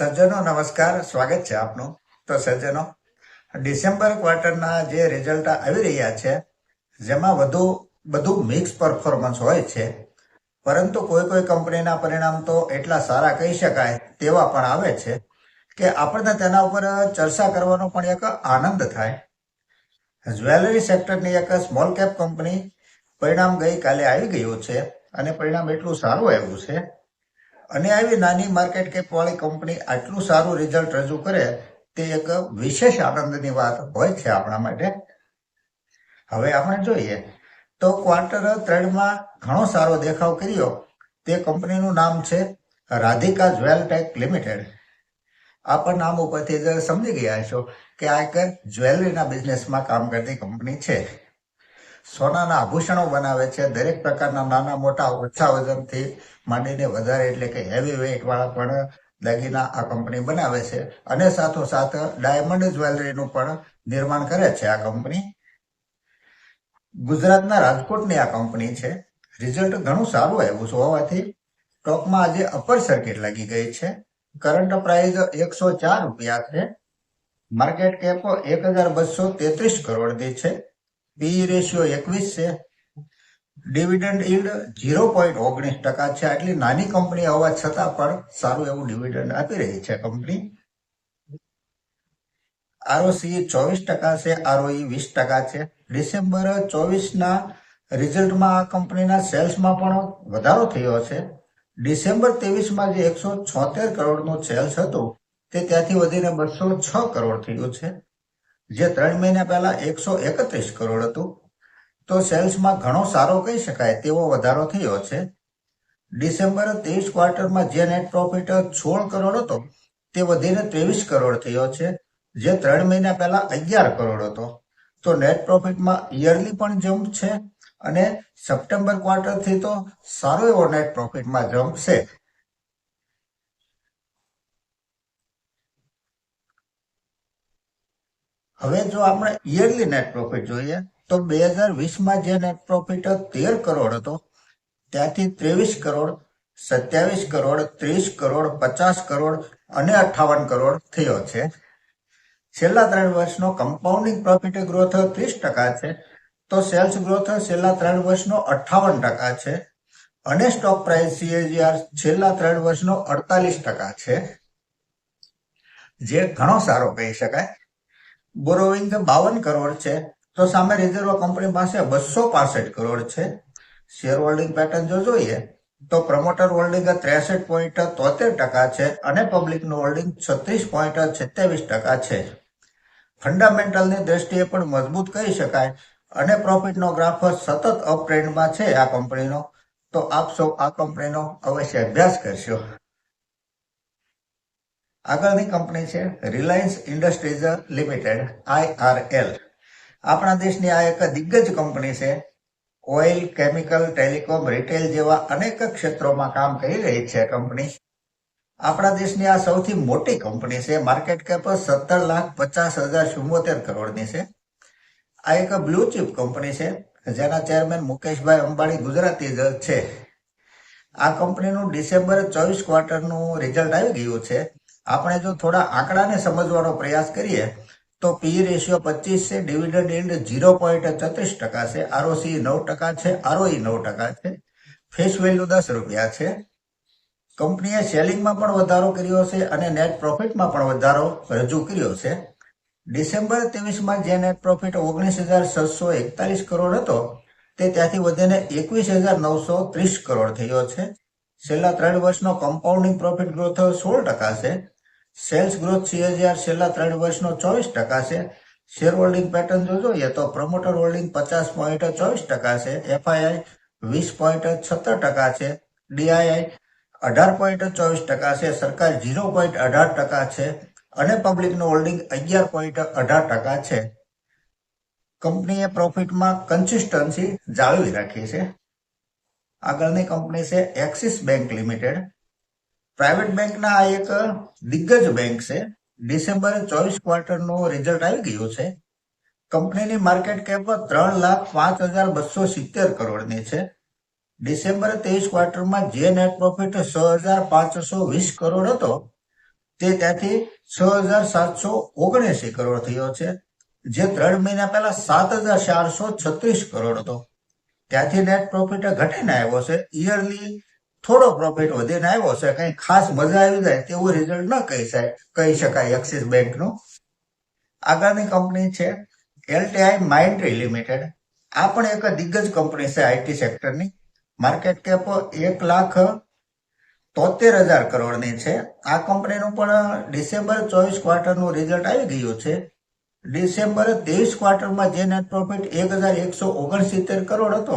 સજ્જનો, નમસ્કાર. સ્વાગત છે આપનું. તો સજ્જનો, ડિસેમ્બર ક્વાર્ટરના જે રિઝલ્ટ આવી રહ્યા છે, જેમાં વધુ, બધું મિક્સ પરફોર્મન્સ હોય છે. પરંતુ કોઈ કોઈ કંપનીના પરિણામ તો એટલા સારા કહી શકાય તેવા પણ આવે છે કે આપણને તેના ઉપર ચર્ચા કરવાનો પણ એક આનંદ થાય. જ્વેલરી સેક્ટરની એક સ્મોલ કેપ કંપની પરિણામ ગઈકાલે આવી ગયું છે અને પરિણામ એટલું સારું આવ્યું છે. અને આવી નાની માર્કેટ કેપવાળી કંપની આટલું સારું રિઝલ્ટ રજૂ કરે, તે એક વિશેષ આનંદની વાત હોય છે આપણા માટે. હવે આપણે જોઈએ, તો ક્વાર્ટર ત્રણમાં ઘણો સારો દેખાવ કર્યો. તે કંપનીનું નામ છે રાધિકા જ્વેલ ટેક લિમિટેડ. આપણ નામ ઉપરથી સમજી ગયા છો કે આ એક જ્વેલરીના બિઝનેસમાં કામ કરતી કંપની છે. સોનાના આભૂષણો બનાવે છે. દરેક પ્રકારના નાના, મોટા, ઓછા વજનથી માંડીને વધારે એટલે કે હેવી વેઇટવાળા પણ દાગીના આ કંપની બનાવે છે. અને સાથોસાથ ડાયમંડ જ્વેલરીનું પણ નિર્માણ કરે છે આ કંપની. ગુજરાતના રાજકોટની આ કંપની છે. રિઝલ્ટ ઘણું સારું આવ્યું છે હોવાથી સ્ટોકમાં આજે અપર સર્કિટ લાગી ગઈ છે. કરંટ પ્રાઇસ એકસો ચાર રૂપિયા છે. માર્કેટ કેપ એક હજાર બસો તેત્રીસ કરોડની છે. પી રેશિયો એકવીસ છે. ડિવિડન્ડ ઇલ્ડ ઝીરો પોઈન્ટ ઓગણીસ ટકા છે. આટલી નાની કંપની હોવા છતાં પણ સારું એવું ડિવિડન્ડ આપી રહી છે કંપની. આરઓસી ચોવીસ ટકા છે. આરઓઈ વીસ ટકા છે. ડિસેમ્બર ચોવીસના રિઝલ્ટમાં આ કંપનીના સેલ્સમાં પણ વધારો થયો છે. ડિસેમ્બર ત્રેવીસમાં જે એકસો છોતેર કરોડનું સેલ્સ હતું તે ત્યાંથી વધીને બસો છ કરોડ થયું છે. જે ત્રણ મહિના પહેલા એકસો એકત્રીસ કરોડ હતું, તો સેલ્સમાં ઘણો સારો કહી શકાય તેવો વધારો થયો છે. ડિસેમ્બર ત્રેવીસ ક્વાર્ટરમાં જે નેટ પ્રોફિટ સોળ કરોડ હતો, તે વધીને ત્રેવીસ કરોડ થયો છે, જે ત્રણ મહિના પહેલા અગિયાર કરોડ હતો. તો નેટ પ્રોફિટમાં યરલી પણ જમ્પ છે અને સપ્ટેમ્બર ક્વાર્ટરથી તો સારો એવો નેટ પ્રોફિટમાં જમ્પ છે. હવે જો આપણે યરલી નેટ પ્રોફિટ જોઈએ, તો બે હજાર વીસમાં જે નેટ પ્રોફિટ તેર કરોડ હતો. ત્યાંથી ત્રેવીસ કરોડ, સત્યાવીસ કરોડ, ત્રીસ કરોડ, પચાસ કરોડ અને અઠાવન કરોડ થયો છે. છેલ્લા ત્રણ વર્ષનો કમ્પાઉન્ડિંગ પ્રોફિટ ગ્રોથ ત્રીસ ટકા છે. તો સેલ્સ ગ્રોથ છેલ્લા ત્રણ વર્ષનો અઠાવન ટકા છે. અને સ્ટોક પ્રાઇસ સીએજીઆર છેલ્લા ત્રણ વર્ષનો અડતાલીસ ટકા છે. જે ઘણો સારો કહી શકાય. બોરોવિંગ બાવન કરોડ છે. તો સામે રિઝર્વ કંપની પાસે બસો પાસઠ કરોડ છે. શેર હોલ્ડિંગ પેટર્ન જો જોઈએ, તો પ્રમોટર હોલ્ડિંગ ત્રેસઠ પોઈન્ટ તોતેર ટકા છે અને પબ્લિકનું હોલ્ડિંગ છત્રીસ પોઈન્ટ છત્યાવીસ ટકા છે. ફંડામેન્ટલની દ્રષ્ટિએ પણ મજબૂત કહી શકાય અને પ્રોફિટનો ગ્રાફ સતત અપ ટ્રેન્ડમાં છે આ કંપનીનો. તો આપ સૌ આ કંપનીનો અવશ્ય અભ્યાસ કરશો. આગળની કંપની છે રિલાયન્સ ઇન્ડસ્ટ્રીઝ લિમિટેડ આઈઆરએલ આપણા દેશની આ એક દિગ્ગજ કંપની છે. ઓઇલ, કેમિકલ, ટેલિકોમ, રિટેલ જેવા અનેક ક્ષેત્રોમાં કામ કરી રહી છે કંપની. આપણા દેશની આ સૌથી મોટી કંપની છે. માર્કેટ કેપ સત્તર લાખ પચાસ હજાર ચુમ્મોતેર કરોડની છે. આ એક બ્લુ ચીપ કંપની છે, જેના ચેરમેન મુકેશભાઈ અંબાણી ગુજરાતી જ છે. આ કંપનીનું ડિસેમ્બર ચોવીસ ક્વાર્ટરનું રિઝલ્ટ આવી ગયું છે. આપણે જો થોડા આંકડાને સમજવાનો પ્રયાસ કરીએ, તો પી રેશિયો પચીસ છે ડિવિડન્ડ ઇન્ડ ઝીરો પોઈન્ટ છત્રીસ ટકા છે આરઓસી નવ ટકા છે આરઓઈ નવ ટકા છે ફેસ વેલ્યુ દસ રૂપિયા છે. કંપનીએ સેલિંગમાં પણ વધારો કર્યો છે અને નેટ પ્રોફિટમાં પણ વધારો રજૂ કર્યો છે. ડિસેમ્બર ત્રેવીસમાં જે નેટ પ્રોફિટ ઓગણીસ હજાર છસો એકતાલીસ કરોડ હતો, તે ત્યાંથી વધીને એકવીસ હજાર નવસો ત્રીસ કરોડ થયો છે. છેલ્લા ત્રણ વર્ષનો કમ્પાઉન્ડિંગ પ્રોફિટ ગ્રોથ સોળ ટકા છે. સેલ્સ ગ્રોથ સીએજીઆર છેલ્લા ત્રણ વર્ષનો ચોવીસ ટકા છે. શેર હોલ્ડિંગ પેટર્ન જો જોઈએ તો પ્રમોટર હોલ્ડિંગ પચાસ પોઈન્ટ ચોવીસ ટકા છે. એફઆઈઆઈ વીસ પોઈન્ટ છત્તર ટકા છે. ડીઆઈઆઈ અઢાર પોઈન્ટ ચોવીસ ટકા છે. સરકાર ઝીરો પોઈન્ટ અઢાર ટકા છે અને પબ્લિકનું હોલ્ડિંગ અગિયાર પોઈન્ટ અઢાર ટકા છે. કંપનીએ પ્રોફિટમાં કન્સિસ્ટન્સી જાળવી રાખી છે. આગળની કંપની છે એક્સિસ બેંક લિમિટેડ. પ્રાઇવેટ બેંકના આ એક દિગ્ગજ બેંક છે. ડિસેમ્બર ચોવીસ ક્વાર્ટરનું રિઝલ્ટ આવી ગયું છે. કંપનીની માર્કેટ કેપ ત્રણ લાખ પાંચ હજાર બસો સિત્તેર કરોડની છે. ડિસેમ્બર ત્રેવીસ ક્વાર્ટરમાં જે નેટ પ્રોફિટ છ હજાર પાંચસો વીસ કરોડ હતો, તે ત્યાંથી છ હજાર સાતસો ઓગણએસી કરોડ થયો છે. જે ત્રણ મહિના પહેલા સાત હજાર ચારસો છત્રીસ કરોડ હતો. ત્યાંથી નેટ પ્રોફિટ ઘટીને આવ્યો છે. યરલી થોડો પ્રોફિટ વધીને આવ્યો છે. કઈ ખાસ મજા આવી જાય તેવું રિઝલ્ટ ન કહી શકાય કહી શકાય એક્સિસ બેંકનું આગળની કંપની છે એલટીઆઈ માઇન્ડ્રી લિમિટેડ આ પણ એક દિગ્ગજ કંપની છે આઈટી સેક્ટરની માર્કેટ કેપ એક લાખ તોતેર હજાર કરોડની છે. આ કંપનીનું પણ ડિસેમ્બર ચોવીસ ક્વાર્ટરનું રિઝલ્ટ આવી ગયું છે. ડિસેમ્બર ત્રેવીસ ક્વાર્ટરમાં જે નેટ પ્રોફિટ એક હજાર એકસો ઓગણસિત્તેર કરોડ હતો,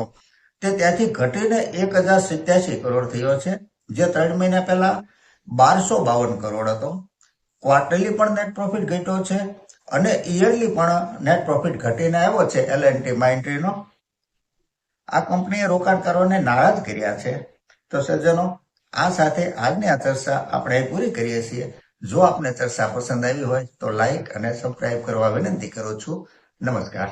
તે ત્યાંથી ઘટીને એક હજાર સિત્યાસી કરોડ થયો છે, જે ત્રણ મહિના પહેલા બારસો બાવન કરોડ હતો. ક્વાર્ટરલી પણ નેટ પ્રોફિટ ઘટ્યો છે અને ઇયરલી પણ નેટ પ્રોફિટ ઘટીને આવ્યો છે એલ એન્ડ ટી માઇન્ટ્રીનો આ કંપનીએ રોકાણકારોને નારાજ કર્યા છે. તો સજ્જનો, આ સાથે આજની આ ચર્ચા આપણે પૂરી કરીએ છીએ. જો આપને ચર્ચા પસંદ આવી હોય તો લાઈક અને સબસ્ક્રાઇબ કરવા વિનંતી કરું છું. નમસ્કાર.